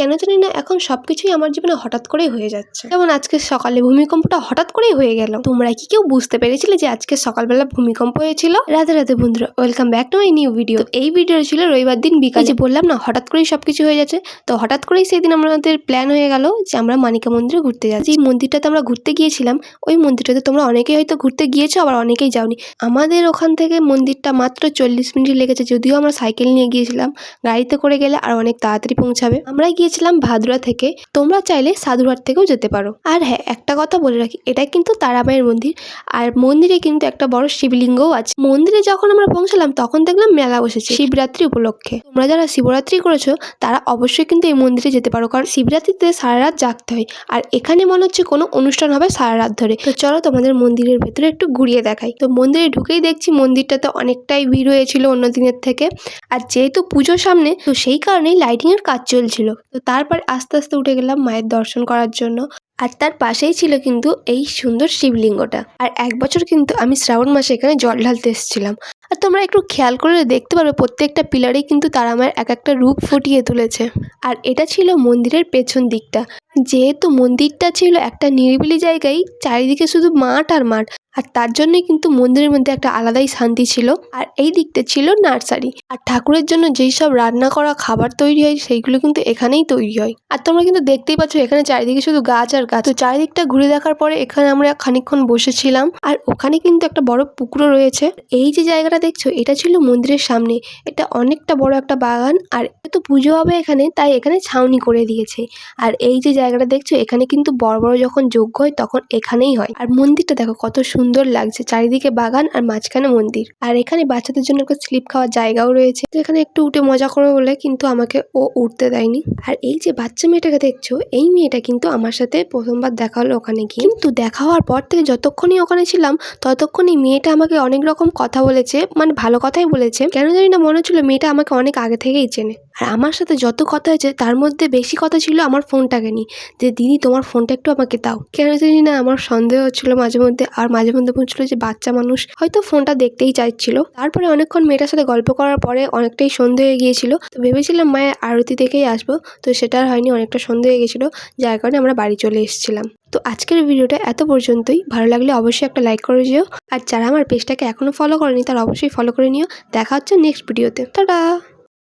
কেন জানি না, এখন সবকিছুই আমার জীবনে হঠাৎ করেই হয়ে যাচ্ছে। যেমন আজকে সকালে ভূমিকম্পটা হঠাৎ করেই হয়ে গেল। তোমরা কি কেউ বুঝতে পেরেছিলে যে আজকে সকালবেলা ভূমিকম্প হয়েছিল? রাতে রাতে বন্ধুরা welcome back to my new video এই ভিডিও ছিল রবিবার দিন বিকালে। যে বললাম না, হঠাৎ করেই সবকিছু হয়ে যাচ্ছে। তো হঠাৎ করেই সেই দিন আমাদের প্ল্যান হয়ে গেল যে আমরা মানিকা মন্দিরে ঘুরতে যাচ্ছি। যে মন্দিরটাতে আমরা ঘুরতে গিয়েছিলাম, ওই মন্দিরটাতে তোমরা অনেকেই হয়তো ঘুরতে গিয়েছো, আবার অনেকেই যাওনি। আমাদের ওখান থেকে মন্দিরটা মাত্র চল্লিশ মিনিট লেগেছে, যদিও আমরা সাইকেল নিয়ে গিয়েছিলাম। গাড়িতে করে গেলে আর অনেক তাড়াতাড়ি পৌঁছাবে। আমরা গিয়েছিলাম ভাদুরা থেকে, তোমরা চাইলে সাধুরহাট থেকেও যেতে পারো। আর হ্যাঁ একটা কথা বলে রাখি এটা কিন্তু তারামায়ের মন্দির। আর মন্দিরে কিন্তু একটা বড় শিবলিঙ্গও আছে। মন্দিরে যখন আমরা পৌঁছালাম, তখন দেখলাম মেলা বসেছে শিবরাত্রি উপলক্ষে। তোমরা যারা শিবরাত্রি করেছ, তারা অবশ্যই কিন্তু এই মন্দিরে যেতে পারো, কারণ শিবরাত্রিতে সারা রাত জাগতে হয়। আর এখানে মনে হচ্ছে কোনো অনুষ্ঠান হবে সারা রাত ধরে। তো চলো তোমাদের মন্দিরের ভেতরে একটু ঘুরিয়ে দেখাই। তো মন্দিরে ঢুকেই দেখছি মন্দিরটাতে অনেকটাই ভিড় হয়েছিল অন্য দিনের থেকে। আর যেহেতু পুজোর সামনে, তো সেই কারণেই লাইটিংয়ের কাজ চলছিল। তো তারপর আস্তে আস্তে উঠে গেলাম মায়ের দর্শন করার জন্য। আর তার পাশেই ছিল কিন্তু এই সুন্দর শিবলিঙ্গটা। আর এক বছর কিন্তু আমি শ্রাবণ মাসে এখানে জল ঢালতে এসেছিলাম। আর তোমরা একটু খেয়াল করলে দেখতে পারবে, প্রত্যেকটা পিলারেই কিন্তু তারা আমার এক একটা রূপ ফুটিয়ে তুলেছে। আর এটা ছিল মন্দিরের পেছন দিকটা। যেহেতু মন্দিরটা ছিল একটা নিরিবিলি জায়গায়, চারিদিকে শুধু মাঠ আর মাঠ। আর তার জন্যই কিন্তু মন্দিরের মধ্যে একটা আলাদাই শান্তি ছিল। আর এই দিকটা ছিল নার্সারি। আর ঠাকুরের জন্য যেই সব রান্না করা, খাবার তৈরি হয়, সেইগুলো কিন্তু এখানেই তৈরি হয়। আর তোমরা কিন্তু দেখতেই পাচ্ছ, এখানে চারিদিকে শুধু গাছ আর গাছ। তো চারিদিকটা ঘুরে দেখার পরে এখানে আমরা খানিকক্ষণ বসেছিলাম। আর ওখানে কিন্তু একটা বড় পুকুরও রয়েছে। এই যে জায়গাটা দেখছ, এটা ছিল মন্দিরের সামনে। এটা অনেকটা বড় একটা বাগান, আর তো পুজো হবে এখানে, তাই এখানে ছাউনি করে দিয়েছে। আর এই যে জায়গাটা দেখছ, এখানে কিন্তু বড় বড় যখন যজ্ঞ হয়, তখন এখানেই হয়। আর মন্দিরটা দেখো, কত সুন্দর লাগছে, চারিদিকে বাগান আর মাঝখানে মন্দির। আর এখানে বাচ্চাদের জন্য একটা স্লিপ খাওয়ার জায়গাও রয়েছে। এখানে একটু উঠে মজা করবে বলে কিন্তু আমাকে ও উঠতে দেয়নি। আর এই যে বাচ্চা মেয়েটাকে দেখছ, এই মেয়েটা কিন্তু আমার সাথে প্রথমবার দেখা হলো ওখানে গিয়ে। কিন্তু দেখা হওয়ার পর থেকে যতক্ষণই ওখানে ছিলাম, ততক্ষণই মেয়েটা আমাকে অনেক রকম কথা বলেছে মানে ভালো কথাই বলেছে কেন জানি না মনে হচ্ছিল মেয়েটা আমাকে অনেক আগে থেকেই চেনে। আর আমার সাথে যত কথা হয়েছে, তার মধ্যে বেশি কথা ছিল আমার ফোনটাকে নিয়ে। যে, দিদি, তোমার ফোনটা একটু আমাকে দাও। কেন জানি না আমার সন্দেহ হচ্ছিল মাঝে মধ্যে। আর মাঝে মধ্যে বলছিল যে, বাচ্চা মানুষ হয়তো ফোনটা দেখতেই চাইছিল। তারপরে অনেকক্ষণ মেয়েটার সাথে গল্প করার পরে অনেকটাই সন্ধে হয়ে গিয়েছিল। তো ভেবেছিলাম, মায়ের আরতি দেখেই আসব। তো সেটা হয়নি, অনেকটা সন্ধে হয়ে গেছিল যার কারণে আমরা বাড়ি চলে এসেছিলাম। তো আজকের ভিডিওটা এত পর্যন্তই। ভালো লাগলে অবশ্যই একটা লাইক করে যেও আর যারা আমার পেজটাকে এখনও ফলো করেনি, তারা অবশ্যই ফলো করে নিও। দেখা হচ্ছে নেক্সট ভিডিওতে টাটা!